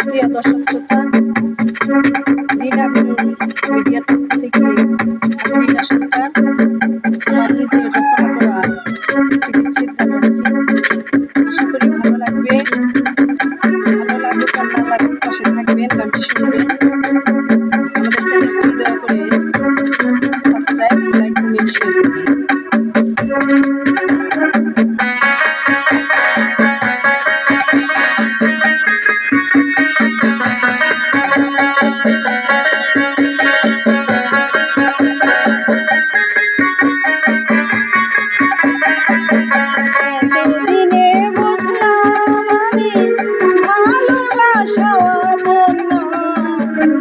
প্রিয় দর্শক শ্রোতা দিন মিডিয়ার পক্ষ থেকে আমি সরকার। আমার নিজের রচনা করা টিভির চিন্তা করছি আশা করি ভালো লাগবে। ভালো লাগবে না লাগবে, পাশে থাকবেন। গানটি শুনবেন।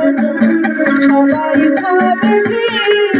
Baba, you have been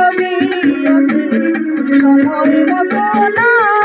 করিয়াছি সময় মতো না।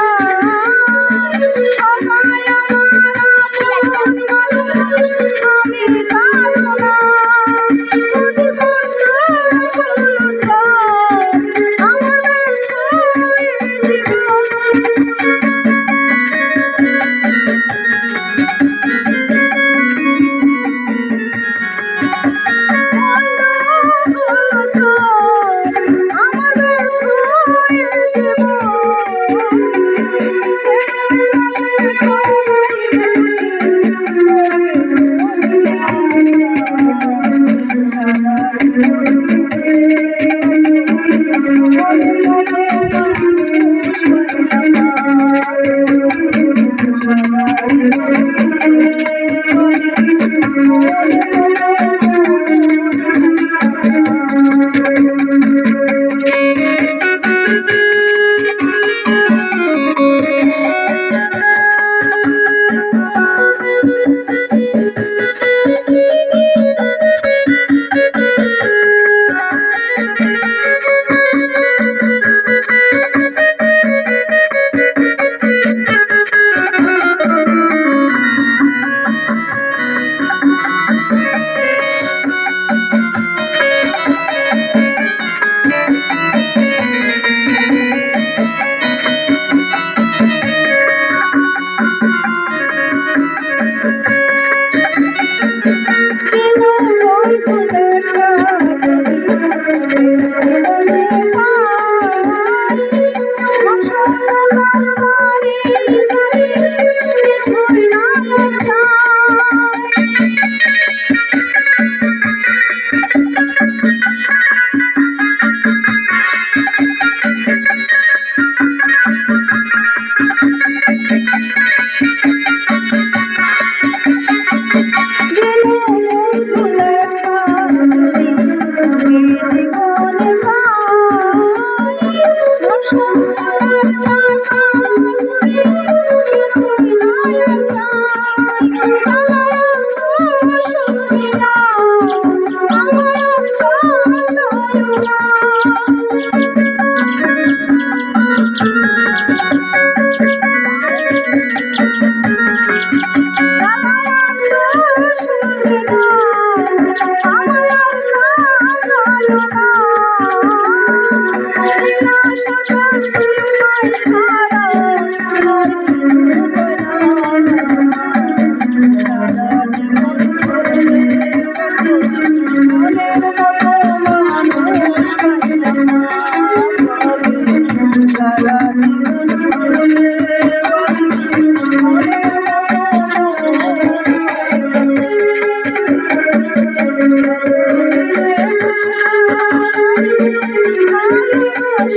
Thank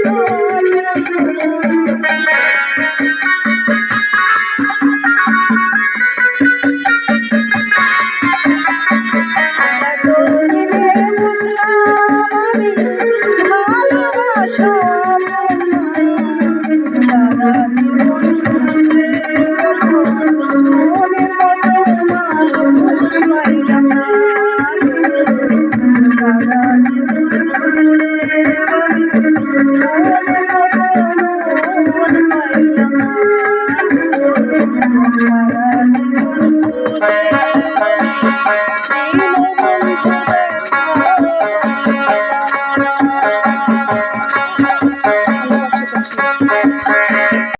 you.